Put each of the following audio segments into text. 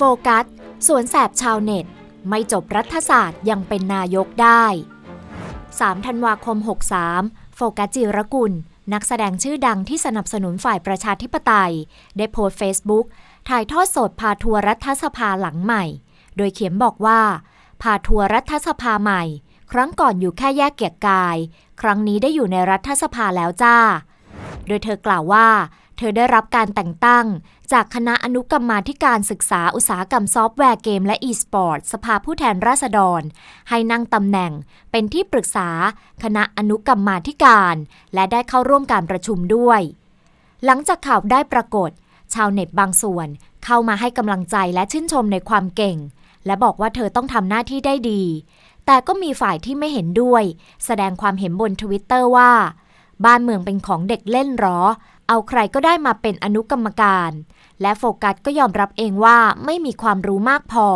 โฟกัส สวนแสบชาวเน็ต ไม่จบรัฐศาสตร์ยังเป็นนายกได้ 3 ธันวาคม 63 โฟกัสจิรกุล นักแสดงชื่อดังที่สนับสนุนฝ่ายประชาธิปไตย ได้โพสต์เฟซบุ๊กถ่ายทอดสดพาทัวร์รัฐสภาหลังใหม่ โดยเขียนบอกว่า พาทัวร์รัฐสภาใหม่ ครั้งก่อนอยู่แค่แยกเกียรกาย ครั้งนี้ได้อยู่ในรัฐสภาแล้วจ้า โดยเธอกล่าวว่า เธอได้รับการแต่งตั้ง จากคณะอนุกรรมาธิการศึกษาอุตสาหกรรมซอฟต์แวร์เกมและ e-sport สภาผู้แทนราษฎร ให้นั่งตำแหน่งเป็นที่ปรึกษาคณะอนุกรรมาธิการ และได้เข้าร่วมการประชุมด้วย หลังจากข่าวได้ปรากฏ ชาวเน็ตบางส่วน เข้ามาให้กำลังใจและชื่นชมในความเก่ง และบอกว่าเธอต้องทำหน้าที่ได้ดี แต่ก็มีฝ่ายที่ไม่เห็นด้วย แสดงความเห็นบนทวิตเตอร์ว่า บ้านเมืองเป็นของเด็กเล่นหรอ เอาใครก็ได้มาเป็นอนุกรรมการ และโฟกัสก็ยอมรับเองว่าไม่มีความรู้มากพอ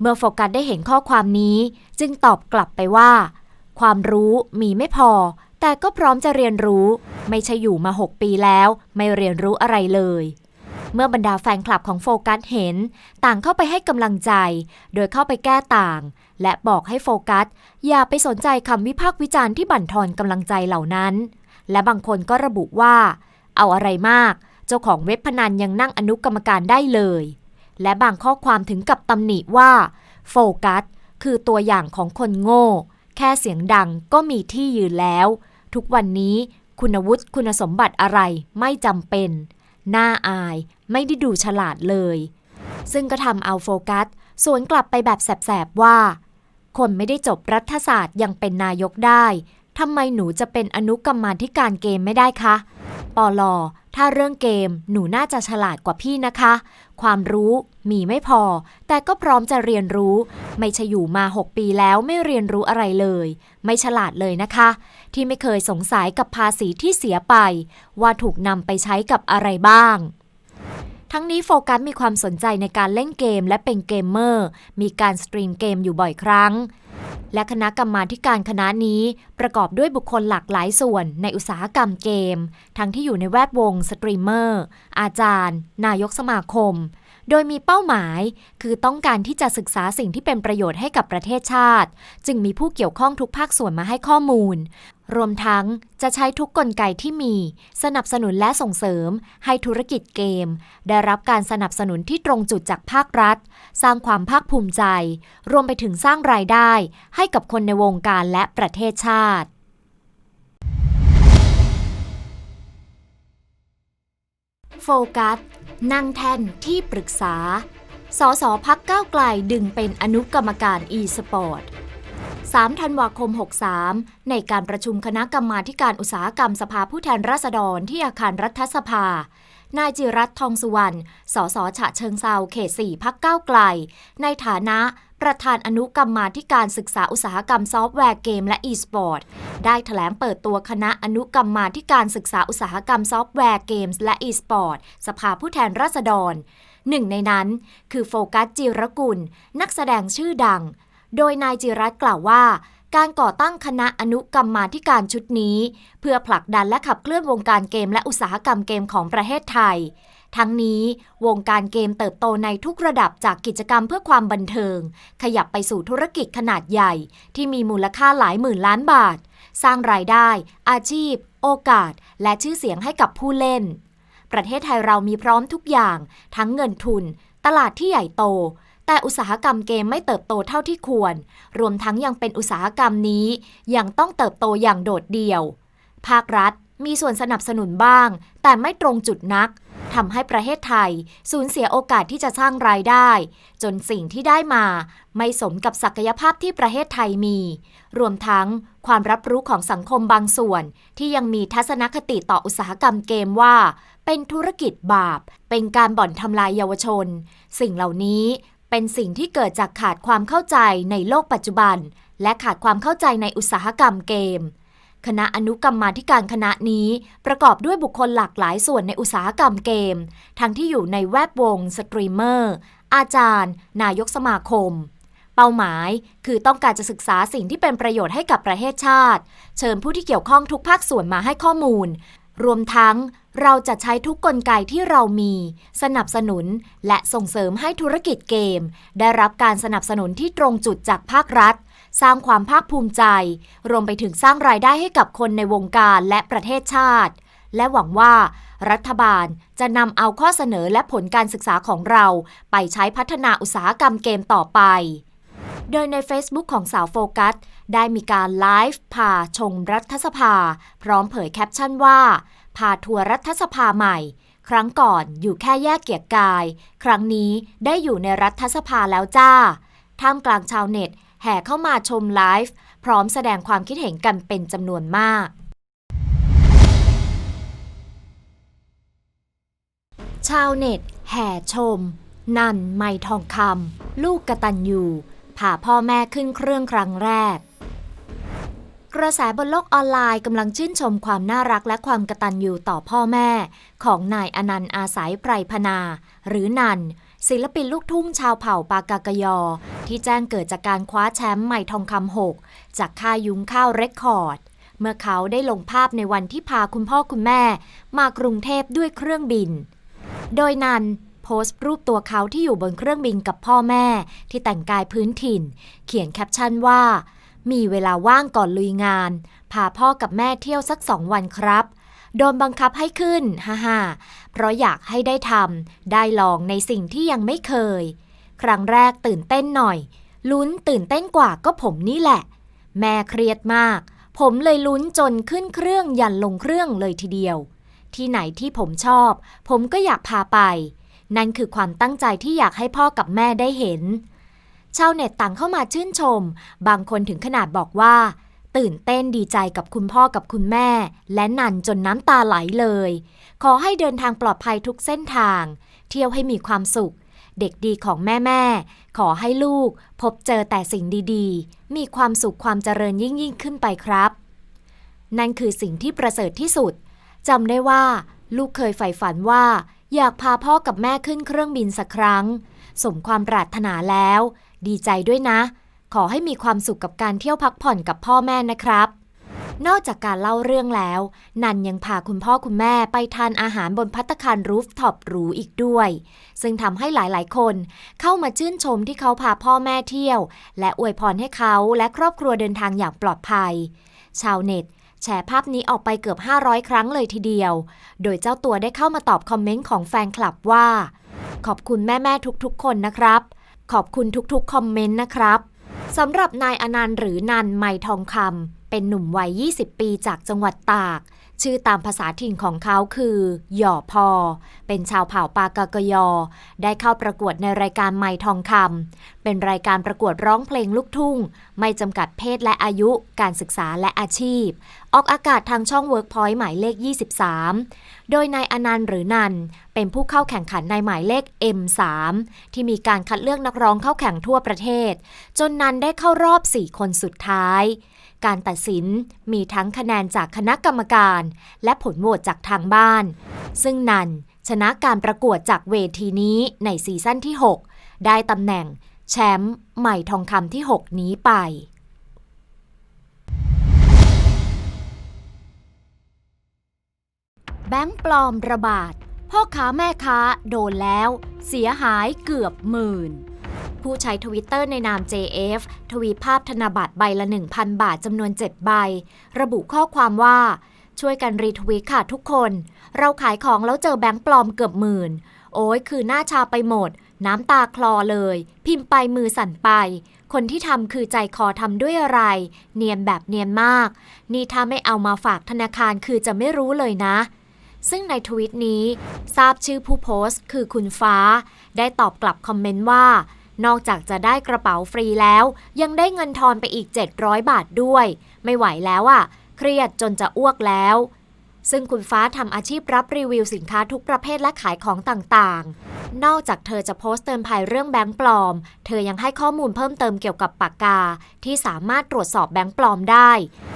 เมื่อโฟกัสได้เห็นข้อความนี้ จึงตอบกลับไปว่า ความรู้มีไม่พอ แต่ก็พร้อมจะเรียนรู้ ไม่ใช่อยู่มา 6 ปีแล้ว ไม่เรียนรู้อะไรเลย เมื่อบรรดาแฟนคลับของโฟกัสเห็น ต่างเข้าไปให้กำลังใจ โดยเข้าไปแก้ต่าง และบอกให้โฟกัส อย่าไปสนใจคำวิพากษ์วิจารณ์ที่บั่นทอนกำลังใจเหล่านั้น และบางคนก็ระบุว่า เอาอะไรมาก เจ้าของเว็บพนันยังนั่งอนุกรรมการได้เลย และบางข้อความถึงกับตำหนิว่า โฟกัส คือตัวอย่างของคนโง่ แค่เสียงดังก็มีที่ยืนแล้ว ทุกวันนี้คุณวุฒิคุณสมบัติอะไรไม่จำเป็น น่าอายไม่ได้ดูฉลาดเลย ซึ่งก็ทำเอาโฟกัสสวนกลับไปแบบแสบๆว่า คนไม่ได้จบรัฐศาสตร์ยังเป็นนายกได้ทำไมหนูจะเป็นอนุกรรมาธิการเกมไม่ได้คะ ปอลอ ถ้าเรื่องเกมหนูน่าจะฉลาดกว่าพี่นะคะ ความรู้มีไม่พอ แต่ก็พร้อมจะเรียนรู้ ไม่ใช่อยู่มา 6 ปีแล้วไม่เรียนรู้อะไรเลย ไม่ฉลาดเลยนะคะ ที่ไม่เคยสงสัยกับภาษีที่เสียไป ว่าถูกนำไปใช้กับอะไรบ้างทั้งนี้โฟกัสมีความสนใจในการเล่นเกมและเป็นเกมเมอร์ มีการสตรีมเกมอยู่บ่อยครั้ง และคณะกรรมาการคณะนี้ประกอบด้วยบุคคลหลากหลายส่วนในอุตสาหกรรมเกม ทั้งที่อยู่ในแวดวงสตรีมเมอร์ อาจารย์ นายกสมาคม โดยมีเป้าหมาย คือต้องการที่จะศึกษาสิ่งที่เป็นประโยชน์ให้กับประเทศชาติ จึงมีผู้เกี่ยวข้องทุกภาคส่วนมาให้ข้อมูล รวมทั้งจะใช้ทุกกลไกที่มี สนับสนุนและส่งเสริม ให้ธุรกิจเกม ได้รับการสนับสนุนที่ตรงจุดจากภาครัฐ สร้างความภาคภูมิใจ รวมไปถึงสร้างรายได้ ให้กับคนในวงการและประเทศชาติ โฟกัส นั่งแท่นที่ปรึกษา สสพักก้าวไกลดึงเป็นอนุกรรมการ e-sport 3ธันวาคม 63 ในการประชุมคณะกรรมาการอุตสาหกรรมสภาผู้แทนราษฎรที่อาคารรัฐสภา นายจิรัตทองสุวรรณ สสฉะเชิงเซาเขต 4 พักก้าวไกล ในฐานะ ประธานอนุกรรมาธิการศึกษาอุตสาหกรรมซอฟต์แวร์เกมและ e-sport ได้ถแถลงเปิดตัวคณะอนุกรรมาธิการศึกษาอุตสาหกรรมซอฟต์แวร์เกมและ e-sport สภาผู้แทนราษฎรหนึ่งในนั้น คือโฟกัสจิรกุล นักแสดงชื่อดัง โดยนายจิรัตกล่าวว่า การก่อตั้งคณะอนุกรรมาธิการชุดนี้ เพื่อผลักดันและขับเคลื่อนวงการเกมและอุตสาหกรรมเกมของประเทศไทย ทั้งนี้วงการเกมเติบโตในทุกระดับจากกิจกรรมเพื่อความบันเทิง ขยับไปสู่ธุรกิจขนาดใหญ่ ที่มีมูลค่าหลายหมื่นล้านบาท สร้างรายได้ อาชีพ โอกาส และชื่อเสียงให้กับผู้เล่น ประเทศไทยเรามีพร้อมทุกอย่าง ทั้งเงินทุน ตลาดที่ใหญ่โต แต่อุตสาหกรรมเกมไม่เติบโตเท่าที่ควร รวมทั้งยังเป็นอุตสาหกรรมนี้ยังต้องเติบโตอย่างโดดเดี่ยว ภาครัฐมีส่วนสนับสนุนบ้าง แต่ไม่ตรงจุดนัก ทำให้ประเทศไทยสูญเสียโอกาสที่จะสร้างรายได้ จนสิ่งที่ได้มา ไม่สมกับศักยภาพที่ประเทศไทยมี รวมทั้งความรับรู้ของสังคมบางส่วน ที่ยังมีทัศนคติต่ออุตสาหกรรมเกมว่า เป็นธุรกิจบาป เป็นการบ่อนทำลายเยาวชน สิ่งเหล่านี้เป็นสิ่งที่เกิดจากขาดความเข้าใจในโลกปัจจุบัน และขาดความเข้าใจในอุตสาหกรรมเกม คณะอนุกรรมาธิการคณะนี้ ประกอบด้วยบุคคลหลากหลายส่วนในอุตสาหกรรมเกม ทั้งที่อยู่ในแวดวงสตรีมเมอร์ อาจารย์ นายกสมาคม เป้าหมาย คือต้องการจะศึกษาสิ่งที่เป็นประโยชน์ให้กับประเทศชาติ เชิญผู้ที่เกี่ยวข้องทุกภาคส่วนมาให้ข้อมูล รวมทั้งเราจะใช้ทุกกลไกที่เรามี สนับสนุนและส่งเสริมให้ธุรกิจเกม ได้รับการสนับสนุนที่ตรงจุดจากภาครัฐ สร้างความภาคภูมิใจ รวมไปถึงสร้างรายได้ให้กับคนในวงการและประเทศชาติ และหวังว่า รัฐบาลจะนำเอาข้อเสนอและผลการศึกษาของเรา ไปใช้พัฒนาอุตสาหกรรมเกมต่อไป โดยใน Facebook ของสาวโฟกัส ได้มีการไลฟ์พาชมรัฐสภา พร้อมเผยแคปชั่นว่าพาทัวร์รัฐสภาใหม่ครั้งก่อนอยู่แค่แยกเกียรกาย ครั้งนี้ได้อยู่ในรัฐสภาแล้วจ้า ท่ามกลางชาวเน็ต แห่เข้ามาชมไลฟ์พร้อมแสดงความคิดเห็นกันเป็นจำนวนมาก ชาวเน็ต แห่ชม นันไม่ทองคำลูกกระตันยูพาพ่อแม่ขึ้นเครื่องครั้งแรกกระแสบนโลกออนไลน์กำลังชื่นชมความน่ารักและความกระตันยูต่อพ่อแม่ ของนายอนันต์อาศัยไพรพนา หรือนัน ศิลปินลูกทุ่งชาวเผ่าปากากยอ ที่แจ้งเกิดจากการคว้าแชมป์ใหม่ทองคำหกจากค่ายยุ้งข้าวเรคคอร์ด เมื่อเขาได้ลงภาพในวันที่พาคุณพ่อคุณแม่ มากรุงเทพด้วยเครื่องบิน โดยนันโพสต์รูปตัวเขาที่อยู่บนเครื่องบินกับพ่อแม่ ที่แต่งกายพื้นถิ่น เขียนแคปชั่นว่า มีเวลาว่างก่อนลุยงาน พาพ่อกับแม่เที่ยวสักสองวันครับ โดนบังคับให้ขึ้นฮ่าฮ่าเพราะอยากให้ได้ทำได้ลองในสิ่งที่ยังไม่เคย ครั้งแรกตื่นเต้นหน่อย ลุ้นตื่นเต้นกว่าก็ผมนี่แหละ แม่เครียดมาก ผมเลยลุ้นจนขึ้นเครื่องยันลงเครื่องเลยทีเดียว ที่ไหนที่ผมชอบ ผมก็อยากพาไป นั่นคือความตั้งใจที่อยากให้พ่อกับแม่ได้เห็น ชาวเน็ตต่างเข้ามาชื่นชม บางคนถึงขนาดบอกว่า ตื่นเต้นดีใจกับคุณพ่อกับคุณแม่ และนันจนน้ำตาไหลเลย ขอให้เดินทางปลอดภัยทุกเส้นทาง เที่ยวให้มีความสุข เด็กดีของแม่แม่ขอให้ลูก พบเจอแต่สิ่งดีๆ มีความสุขความเจริญยิ่งยิ่งขึ้นไปครับ นั่นคือสิ่งที่ประเสริฐที่สุดจำได้ว่า ลูกเคยใฝ่ฝันว่า อยากพาพ่อกับแม่ขึ้นเครื่องบินสักครั้ง สมความปรารถนาแล้ว ดีใจด้วยนะ ขอให้มีความสุขกับการเที่ยวพักผ่อนกับพ่อแม่นะครับ นอกจากการเล่าเรื่องแล้ว นันยังพาคุณพ่อคุณแม่ไปทานอาหารบนพัตตาคารรูฟท็อปหรูอีกด้วย ซึ่งทำให้หลายๆ คนเข้ามาชื่นชมที่เขาพาพ่อแม่เที่ยว และอวยพรให้เขาและครอบครัวเดินทางอย่างปลอดภัย ชาวเน็ตแชร์ภาพนี้ออกไปเกือบ 500 ครั้งเลยทีเดียว โดยเจ้าตัวได้เข้ามาตอบคอมเมนต์ของแฟนคลับว่า ขอบคุณแม่ ๆ ทุกๆ คนนะครับ ขอบคุณทุกๆ คอมเมนต์นะครับ สำหรับนายอนันต์หรือนันไมทองคำเป็นหนุ่มวัย 20 ปีจากจังหวัดตาก ชื่อตามภาษาถิ่นของเขาคือ หย่อพอ เป็นชาวเผ่าปากากยอ ได้เข้าประกวดในรายการไมทองคำเป็นรายการประกวดร้องเพลงลูกทุ่ง ไม่จำกัดเพศและอายุ การศึกษาและอาชีพออกอากาศทางช่อง Workpoint หมายเลข 23 โดยนายอนันต์หรือนัน เป็นผู้เข้าแข่งขันในหมายเลข M3 ที่มีการคัดเลือกนักร้องเข้าแข่งทั่วประเทศ จนนันได้เข้ารอบ 4 คนสุดท้าย การตัดสินมีทั้งคะแนนจากคณะกรรมการ และผลโหวตจากทางบ้าน ซึ่งนันชนะการประกวดจากเวทีนี้ในซีซั่นที่ 6 ได้ตำแหน่งแชมป์ใหม่ทองคำที่ 6 นี้ไป แบงค์ปลอมระบาด พ่อค้าแม่ค้าโดนแล้ว เสียหายเกือบหมื่น ผู้ใช้ทวิตเตอร์ในนาม JF ทวีภาพธนบัตรใบละ 1,000 บาทจำนวน 7 ใบ ระบุข้อความว่า ช่วยกันรีทวีตค่ะทุกคน เราขายของแล้วเจอแบงค์ปลอมเกือบหมื่น โอ้ยคือหน้าชาไปหมด น้ำตาคลอเลย พิมพ์ไปมือสั่นไปคนที่ทำคือใจคอทำด้วยอะไร เนียนแบบเนียนมาก นี่ถ้าไม่เอามาฝากธนาคารคือจะไม่รู้เลยนะ ซึ่งในทวิตนี้ทราบชื่อผู้โพสต์คือคุณฟ้า ได้ตอบกลับคอมเมนต์ว่า นอกจากจะได้กระเป๋าฟรีแล้ว ยังได้เงินทอนไปอีก 700 บาทด้วย ไม่ไหวแล้วอะ่ะ เครียดจนจะอ้วกแล้ว ซึ่งคุณฟ้าทำอาชีพรับรีวิวสินค้าทุกประเภทและขายของต่างๆ นอกจากเธอจะโพสต์เตือนภัยเรื่องแบงค์ปลอม เธอยังให้ข้อมูลเพิ่มเติมเกี่ยวกับปากกา ที่สามารถตรวจสอบแบงค์ปลอมได้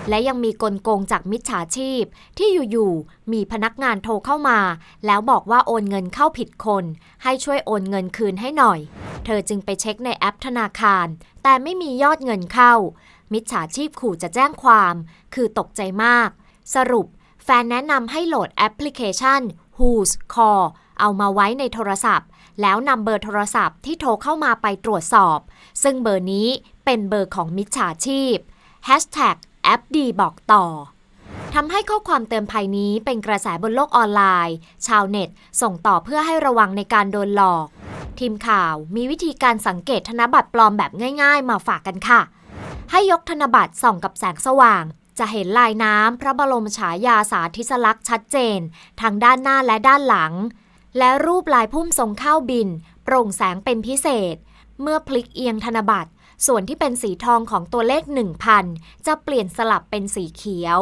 และยังมีกลโกงจากมิจฉาชีพ ที่อยู่ๆมีพนักงานโทรเข้ามา แล้วบอกว่าโอนเงินเข้าผิดคน ให้ช่วยโอนเงินคืนให้หน่อย เธอจึงไปเช็คในแอปธนาคาร แต่ไม่มียอดเงินเข้า มิจฉาชีพขู่จะแจ้งความ คือตกใจมาก สรุป แฟนแนะนำให้โหลดแอปพลิเคชัน Who's Call เอามาไว้ในโทรศัพท์ แล้วนำเบอร์โทรศัพท์ที่โทรเข้ามาไปตรวจสอบ ซึ่งเบอร์นี้เป็นเบอร์ของมิจฉาชีพ Hashtag แอปดีบอกต่อทำให้ข้อความเตือนภัยนี้เป็นกระแสบนโลกออนไลน์ ชาวเน็ตส่งต่อเพื่อให้ระวังในการโดนหลอก ทีมข่าวมีวิธีการสังเกตธนบัตรปลอมแบบง่าย ๆ มาฝากกันค่ะ ให้ยกธนบัตรส่องกับแสงสว่าง จะเห็นลายน้ำพระบรมฉายาสาธิสลักษณ์ชัดเจน ทั้งด้านหน้าและด้านหลัง และรูปลายพุ่มทรงข้าวบิน โปร่งแสงเป็นพิเศษ เมื่อพลิกเอียงธนบัตร ส่วนที่เป็นสีทองของตัวเลข 1,000 จะเปลี่ยนสลับเป็นสีเขียว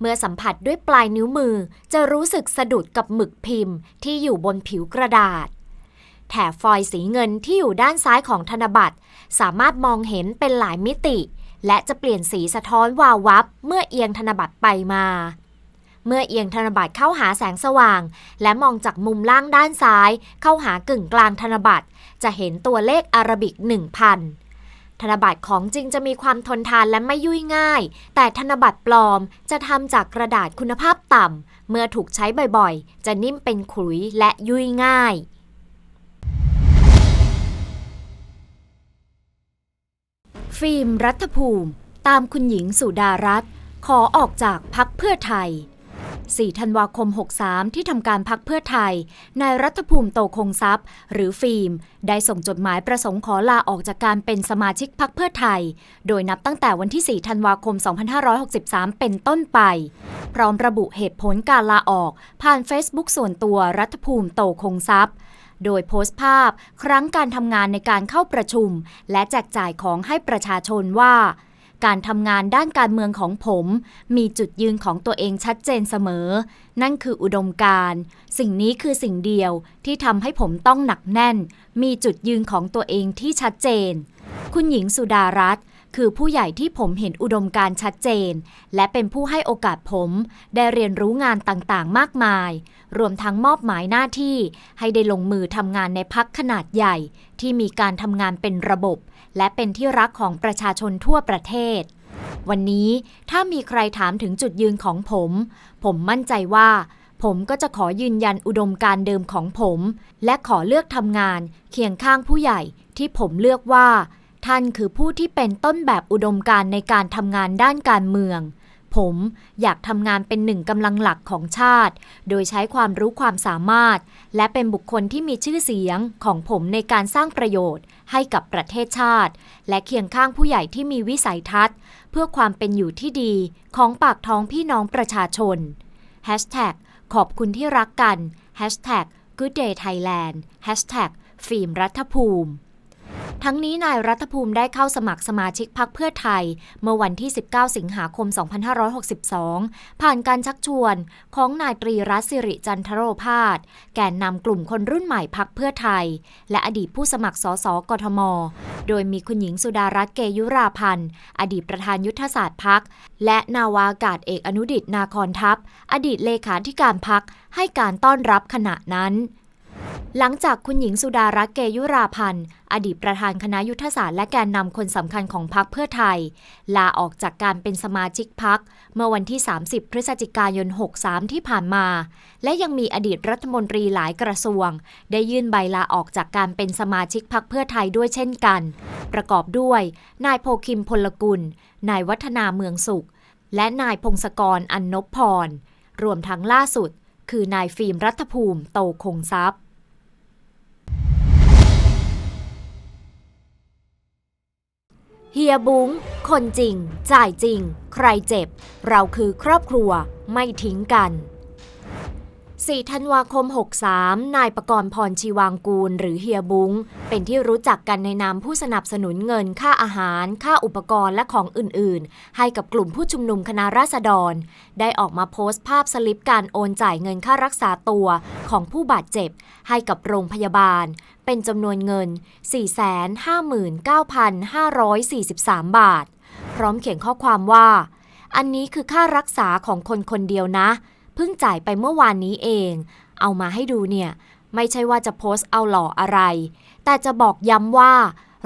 เมื่อสัมผัสด้วยปลายนิ้วมือจะรู้สึกสะดุดกับหมึกพิมพ์ ที่อยู่บนผิวกระดาษแถบฟอยสีเงินที่อยู่ด้านซ้ายของธนบัตร สามารถมองเห็นเป็นหลายมิติ และจะเปลี่ยนสีสะท้อนวาววับเมื่อเอียงธนบัตรไปมา เมื่อเอียงธนบัตรเข้าหาแสงสว่าง และมองจากมุมล่างด้านซ้าย เข้าหากึ่งกลางธนบัตร จะเห็นตัวเลขอารบิก 1,000 ธนบัตรของจริงจะมีความทนทานและไม่ยุ่ยง่าย แต่ธนบัตรปลอมจะทำจากกระดาษคุณภาพต่ำ เมื่อถูกใช้บ่อยๆ จะนิ่มเป็นขลุยและยุ่ยง่าย ฟิล์มรัฐภูมิ ตามคุณหญิงสุดารัตน์ขอออกจากพักเพื่อไทย 4 ธันวาคม 63 ที่ทำการพักเพื่อไทย นายรัฐภูมิโตคงทรัพย์ หรือฟิล์ม ได้ส่งจดหมายประสงค์ขอลาออกจากการเป็นสมาชิกพักเพื่อไทย โดยนับตั้งแต่วันที่ 4 ธันวาคม 2563 เป็นต้นไป พร้อมระบุเหตุผลการลาออก ผ่าน Facebook ส่วนตัวรัฐภูมิโตคงทรัพย์ โดยโพสต์ภาพครั้งการทำงานในการเข้าประชุม และแจกจ่ายของให้ประชาชนว่า การทำงานด้านการเมืองของผม มีจุดยืนของตัวเองชัดเจนเสมอ นั่นคืออุดมการสิ่งนี้คือสิ่งเดียวที่ทำให้ผมต้องหนักแน่น มีจุดยืนของตัวเองที่ชัดเจน คุณหญิงสุดารัตน์ คือผู้ใหญ่ที่ผมเห็นอุดมการชัดเจน และเป็นผู้ให้โอกาสผมได้เรียนรู้งานต่างๆ มากมาย รวมทั้งมอบหมายหน้าที่ให้ได้ลงมือทำงานในพักขนาดใหญ่ ที่มีการทำงานเป็นระบบ และเป็นที่รักของประชาชนทั่วประเทศ วันนี้ถ้ามีใครถามถึงจุดยืนของผม ผมมั่นใจว่าผมก็จะขอยืนยันอุดมการเดิมของผม และขอเลือกทำงานเคียงข้างผู้ใหญ่ที่ผมเลือกว่า ท่านคือผู้ที่เป็นต้นแบบอุดมการในการทำงานด้านการเมือง ผมอยากทำงานเป็นหนึ่งกำลังหลักของชาติ โดยใช้ความรู้ความสามารถ และเป็นบุคคลที่มีชื่อเสียงของผมในการสร้างประโยชน์ ให้กับประเทศชาติ และเคียงข้างผู้ใหญ่ที่มีวิสัยทัศน์ เพื่อความเป็นอยู่ที่ดีของปากท้องพี่น้องประชาชน Hashtag ขอบคุณที่รักกัน Hashtag Good Day Thailand Hashtag ฟิล์มรัฐภูมิ ทั้งนี้นายรัฐภูมิได้เข้าสมัครสมาชิกพักเพื่อไทย เมื่อวันที่ 19 สิงหาคม 2562 ผ่านการชักชวนของนายตรีรัตน์สิริจันทโรพาสแกนนำกลุ่มคนรุ่นใหม่พักเพื่อไทย และอดีตผู้สมัครสสกทม โดยมีคุณหญิงสุดารัตน์เกยุราพันธ์ อดีตประธานยุทธศาสตร์พัก และนาวากาศเอกอนุดิตนาคอนทัพ อดีตเลขาธิการพักให้การต้อนรับขณะนั้น หลังจากคุณหญิงสุดารัตน์เกยุราพันธ์ อดีตประธานคณะยุทธศาสตร์และแกนนำคนสำคัญของพรรคเพื่อไทย ลาออกจากการเป็นสมาชิกพรรคเมื่อวันที่ 30 พฤศจิกายน 63 ที่ผ่านมา และยังมีอดีตรัฐมนตรีหลายกระทรวง ได้ยื่นใบลาออกจากการเป็นสมาชิกพรรคเพื่อไทยด้วยเช่นกัน ประกอบด้วย นายโพคิมพลกุล นายวัฒนาเมืองสุข และนายพงศกรอันนพพร รวมทั้งล่าสุด คือนายฟิล์มรัฐภูมิโตคงทรัพย์ เฮียบุ้ง คนจริง จ่ายจริง ใครเจ็บ เราคือครอบครัวไม่ทิ้งกัน 4 ธันวาคม 63 นายประกรณ์พรชีวางกูล หรือเฮียบุ้ง เป็นที่รู้จักกันในนามผู้สนับสนุนเงินค่าอาหาร ค่าอุปกรณ์และของอื่น ๆ ให้กับกลุ่มผู้ชุมนุมคณะราษฎร ได้ออกมาโพสต์ภาพสลิปการโอนจ่ายเงินค่ารักษาตัวของผู้บาดเจ็บ ให้กับโรงพยาบาล เป็นจำนวนเงิน 459,543 บาท พร้อมเขียนข้อความว่า อันนี้คือค่ารักษาของคนคนเดียวนะ เพิ่งจ่ายไปเมื่อวานนี้เอง เอามาให้ดูเนี่ย ไม่ใช่ว่าจะโพสต์เอาหล่ออะไร แต่จะบอกย้ำว่า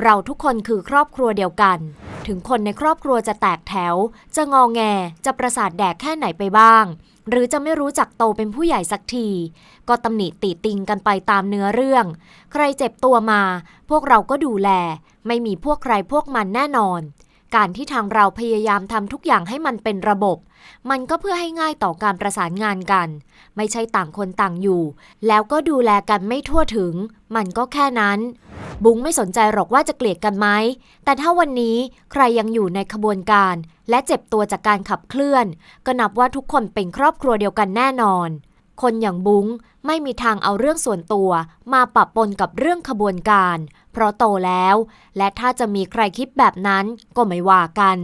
เราทุกคนคือครอบครัวเดียวกัน ถึงคนในครอบครัวจะแตกแถว จะงอแง จะประสาทแดกแค่ไหนไปบ้าง หรือจะไม่รู้จักโตเป็นผู้ใหญ่สักที ก็ตำหนิติติงกันไปตามเนื้อเรื่อง ใครเจ็บตัวมา พวกเราก็ดูแล ไม่มีพวกใครพวกมันแน่นอน การที่ทางเราพยายามทำทุกอย่างให้มันเป็นระบบ มันก็เพื่อให้ง่ายต่อการประสานงานกัน ไม่ใช่ต่างคนต่างอยู่ แล้วก็ดูแลกันไม่ทั่วถึง มันก็แค่นั้น บุ้งไม่สนใจหรอกว่าจะเกลียดกันไหม แต่ถ้าวันนี้ใครยังอยู่ในขบวนการ และเจ็บตัวจากการขับเคลื่อน ก็นับว่าทุกคนเป็นครอบครัวเดียวกันแน่นอน คนอย่างบุ้งไม่มีทางเอาเรื่องส่วนตัว มาปะปนกับเรื่องขบวนการ เพราะโตแล้ว และถ้าจะมีใครคิดแบบนั้นก็ไม่ว่ากัน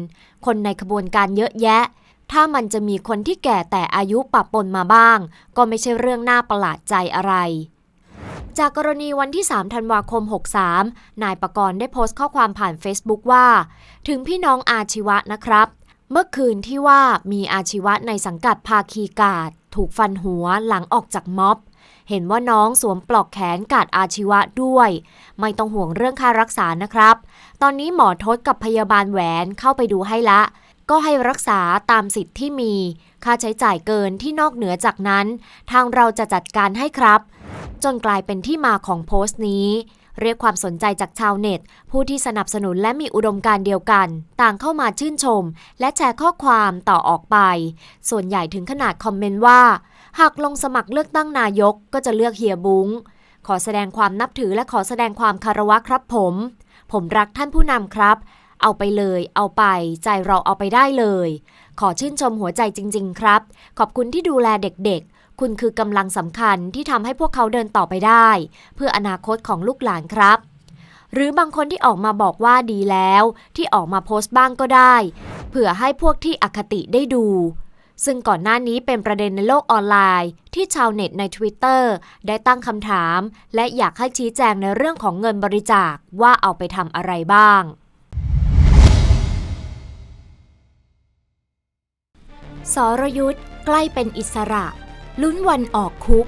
คนในขบวนการเยอะแยะ ถ้ามันจะมีคนที่แก่แต่อายุปะปนมาบ้าง ก็ไม่ใช่เรื่องน่าประหลาดใจอะไรจากกรณีวันที่ 3 ธันวาคม 63 นายประกรณ์ได้โพสต์ข้อความผ่าน Facebook ว่า ถึงพี่น้องอาชีวะนะครับ เมื่อคืนที่ว่ามีอาชีวะในสังกัดภาคีกาดถูกฟันหัวหลังออกจากม็อบ เห็นว่าน้องสวมปลอกแขนกาดอาชีวะด้วย ไม่ต้องห่วงเรื่องค่ารักษานะครับ ตอนนี้หมอทศกับพยาบาลแหวนเข้าไปดูให้ละ ก็ให้รักษาตามสิทธิ์ที่มี ค่าใช้จ่ายเกินที่นอกเหนือจากนั้น ทางเราจะจัดการให้ครับ จนกลายเป็นที่มาของโพสต์นี้เรียกความสนใจจากชาวเน็ต ผู้ที่สนับสนุนและมีอุดมการณ์เดียวกัน ต่างเข้ามาชื่นชม และแชร์ข้อความต่อออกไป ส่วนใหญ่ถึงขนาดคอมเมนต์ว่า หากลงสมัครเลือกตั้งนายกก็จะเลือกเฮียบุง้ง ขอแสดงความนับถือและขอแสดงความคารวะครับผม ผมรักท่านผู้นำครับ เอาไปเลย เอาไป ใจเราเอาไปได้เลย ขอชื่นชมหัวใจจริง ๆ ครับ ขอบคุณที่ดูแลเด็กๆ คุณคือกำลังสำคัญที่ทำให้พวกเขาเดินต่อไปได้ เพื่ออนาคตของลูกหลานครับหรือบางคนที่ออกมาบอกว่าดีแล้ว ที่ออกมาโพสต์บ้างก็ได้ เผื่อให้พวกที่อคติได้ดู ซึ่งก่อนหน้านี้เป็นประเด็นในโลกออนไลน์ ที่ชาวเน็ตใน Twitter ได้ตั้งคำถาม และอยากให้ชี้แจงในเรื่องของเงินบริจาคว่าเอาไปทำอะไรบ้างสรยุทธ์ใกล้เป็นอิสระ ลุ้นวันออกคุก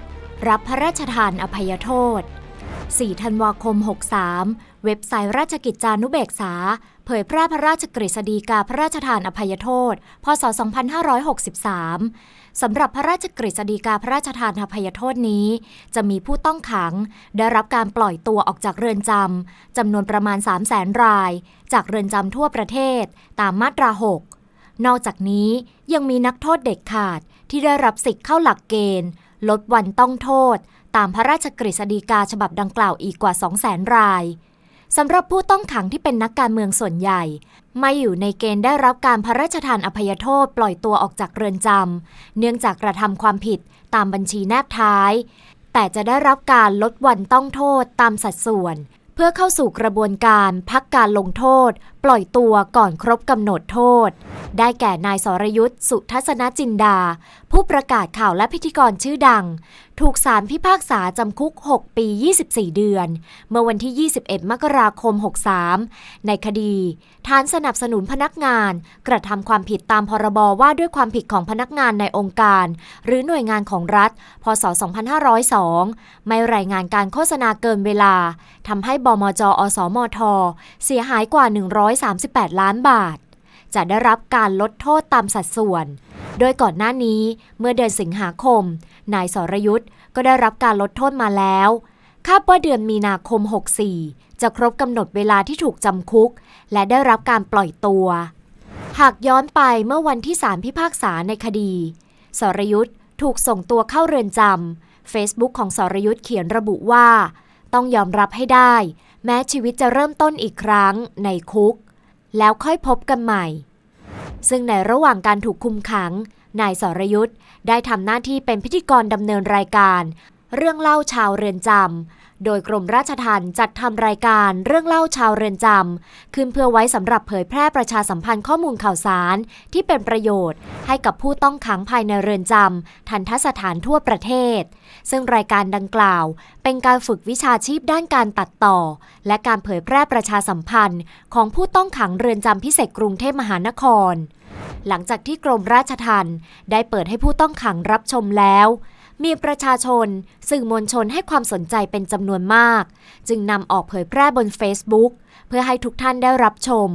รับพระราชทานอภัยโทษ 4 ธันวาคม 63 เว็บไซต์ราชกิจจานุเบกษา เผยแพร่พระราชกฤษฎีกาพระราชทานอภัยโทษ พศ 2563 สำหรับพระราชกฤษฎีกาพระราชทานอภัยโทษนี้ จะมีผู้ต้องขัง ได้รับการปล่อยตัวออกจากเรือนจำจำนวนประมาณ 3 0 0แสนราย จากเรือนจำทั่วประเทศ ตามมาตรา 6 นอกจากนี้ยังมีนักโทษเด็กขาดที่ได้รับสิทธิ์เข้าหลักเกณฑ์ ลดวันต้องโทษ ตามพระราชกฤษฎีกาฉบับดังกล่าวอีกกว่า 200,000 รายสำหรับผู้ต้องขังที่เป็นนักการเมืองส่วนใหญ่ ไม่อยู่ในเกณฑ์ได้รับการพระราชทานอภัยโทษปล่อยตัวออกจากเรือนจำเนื่องจากกระทำความผิดตามบัญชีแนบท้าย แต่จะได้รับการลดวันต้องโทษตามสัดส่วน เพื่อเข้าสู่กระบวนการพักการลงโทษปล่อยตัวก่อนครบกำหนดโทษ ได้แก่นายสรยุทธ์สุทัศนจินดา ผู้ประกาศข่าวและพิธีกรชื่อดัง ถูกศาลพิพากษาจำคุก 6 ปี 24 เดือน เมื่อวันที่ 21 มกราคม 63 ในคดีฐานสนับสนุนพนักงาน กระทำความผิดตามพรบว่าด้วยความผิดของพนักงานในองค์การ หรือหน่วยงานของรัฐ พศ 2502 ไม่รายงานการโฆษณาเกินเวลาทำให้บมจ อสมท เสียหายกว่า138 ล้านบาท จะได้รับการลดโทษตามสัดส่วน โดยก่อนหน้านี้เมื่อเดือนสิงหาคม นายสรยุทธ์ก็ได้รับการลดโทษมาแล้ว คาดว่าเดือนมีนาคม 64 จะครบกำหนดเวลาที่ถูกจำคุก และได้รับการปล่อยตัว หากย้อนไปเมื่อวันที่ศาลพิพากษาในคดี สรยุทธ์ถูกส่งตัวเข้าเรือนจำ Facebook ของสรยุทธ์เขียนระบุว่า ต้องยอมรับให้ได้ แม้ชีวิตจะเริ่มต้นอีกครั้งในคุก แล้วค่อยพบกันใหม่ ซึ่งในระหว่างการถูกคุมขัง นายสรยุทธ์ได้ทำหน้าที่เป็นพิธีกรดำเนินรายการ เรื่องเล่าชาวเรือนจำ โดยกรมราชทัณฑ์จัดทำรายการเรื่องเล่าชาวเรือนจำขึ้นเพื่อไว้สำหรับเผยแพร่ประชาสัมพันธ์ข้อมูลข่าวสาร ที่เป็นประโยชน์ ให้กับผู้ต้องขังภายในเรือนจำทันทสถานทั่วประเทศ ซึ่งรายการดังกล่าว เป็นการฝึกวิชาชีพด้านการตัดต่อ และการเผยแพร่ประชาสัมพันธ์ ของผู้ต้องขังเรือนจำพิเศษกรุงเทพมหานคร หลังจากที่กรมราชทัณฑ์ได้เปิดให้ผู้ต้องขังรับชมแล้ว มีประชาชน สื่อมวลชนให้ความสนใจเป็นจำนวนมาก จึงนำออกเผยแพร่บน Facebook เพื่อให้ทุกท่านได้รับชม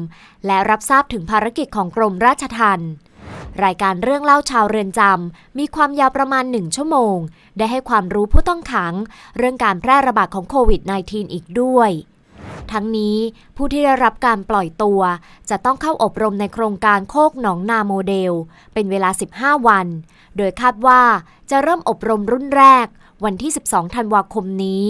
และรับทราบถึงภารกิจของกรมราชทัณฑ์รายการเรื่องเล่าชาวเรือนจำมีความยาวประมาณหนึ่งชั่วโมง ได้ให้ความรู้ผู้ต้องขัง เรื่องการแพร่ระบาดของโควิด -19 อีกด้วย ทั้งนี้ผู้ที่ได้รับการปล่อยตัว จะต้องเข้าอบรมในโครงการโคกหนองนาโมเดล เป็นเวลา 15 วัน โดยคาดว่าจะเริ่มอบรมรุ่นแรกวันที่ 12 ธันวาคมนี้